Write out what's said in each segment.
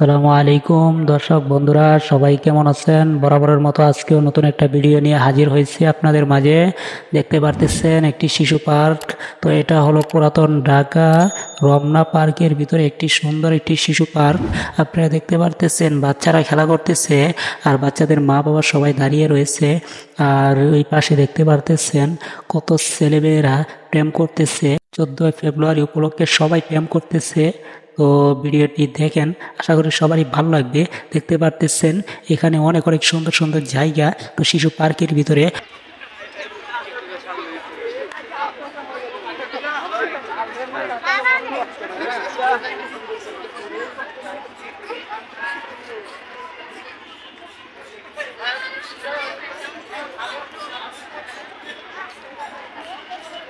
আসসালামু আলাইকুম। দর্শক বন্ধুরা, সবাই কেমন আছেন? বরাবরের মতো আজকেও নতুন একটা ভিডিও নিয়ে হাজির হয়েছি আপনাদের মাঝে। দেখতে পারতেছেন একটি শিশু পার্ক। তো এটা হলো পুরাতন ঢাকা, রমনা পার্কের ভিতরে একটি সুন্দর একটি শিশু পার্ক। আপনারা দেখতে পারতেছেন, বাচ্চারা খেলা করতেছে আর বাচ্চাদের মা বাবা সবাই দাঁড়িয়ে রয়েছে। আর ওই পাশে দেখতে পারতেছেন কত ছেলেমেয়েরা প্রেম করতেছে। চোদ্দোই ফেব্রুয়ারি উপলক্ষে সবাই প্রেম করতেছে। তো ভিডিওটি দেখেন, আশা করি সবারই ভালো লাগবে। দেখতে পারতেছেন, এখানে অনেক অনেক সুন্দর সুন্দর জায়গা। তো শিশু পার্কের ভিতরে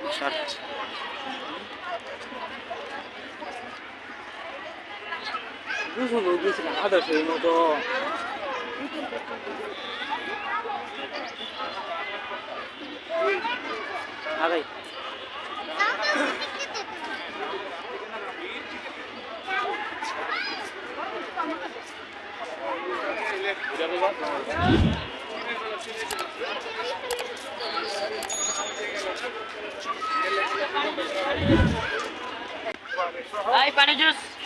무 嘘の受けしかあだし妹長い Ay, pane juice.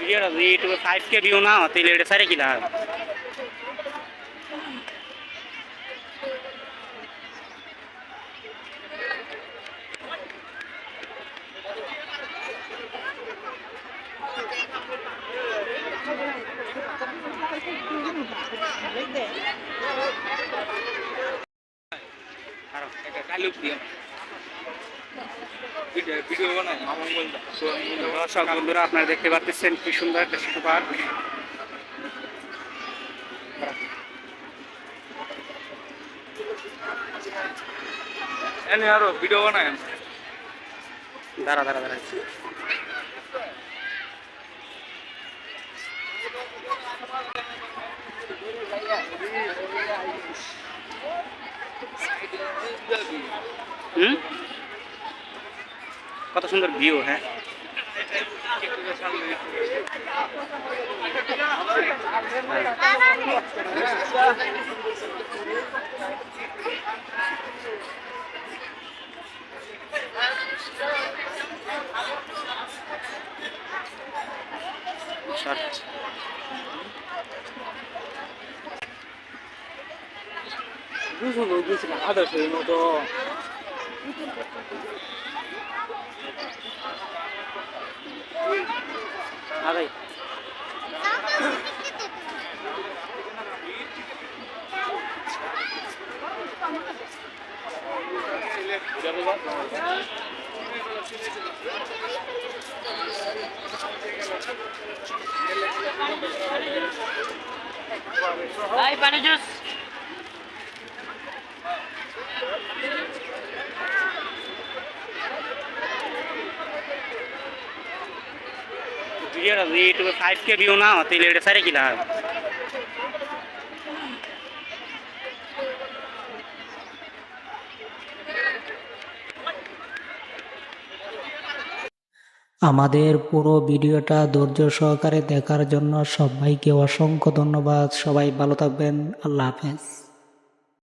ভিডিওটা যদি ইউটিউবে ফাইভ কে ভিউ না হয় তাহলে এটা সারে কি লাভ? দর্শক বন্ধুরা আপনারা দেখতে পাচ্ছেন কি সুন্দর একটা শিশু পার্ক। আরও ভিডিও বানায় দাঁড়া দাঁড়া দাঁড়া। হুম? কত সুন্দর ভিউ হ্যাঁ। শর্ট বুঝলো আদর্শের মতো। আগাই Ay, paano ইউটিউবে ফাইভ কে ভিউ না এটা সারে আমাদের পুরো ভিডিওটা ধৈর্য সহকারে দেখার জন্য সবাইকে অসংখ্য ধন্যবাদ। সবাই ভালো থাকবেন। আল্লাহ হাফেজ।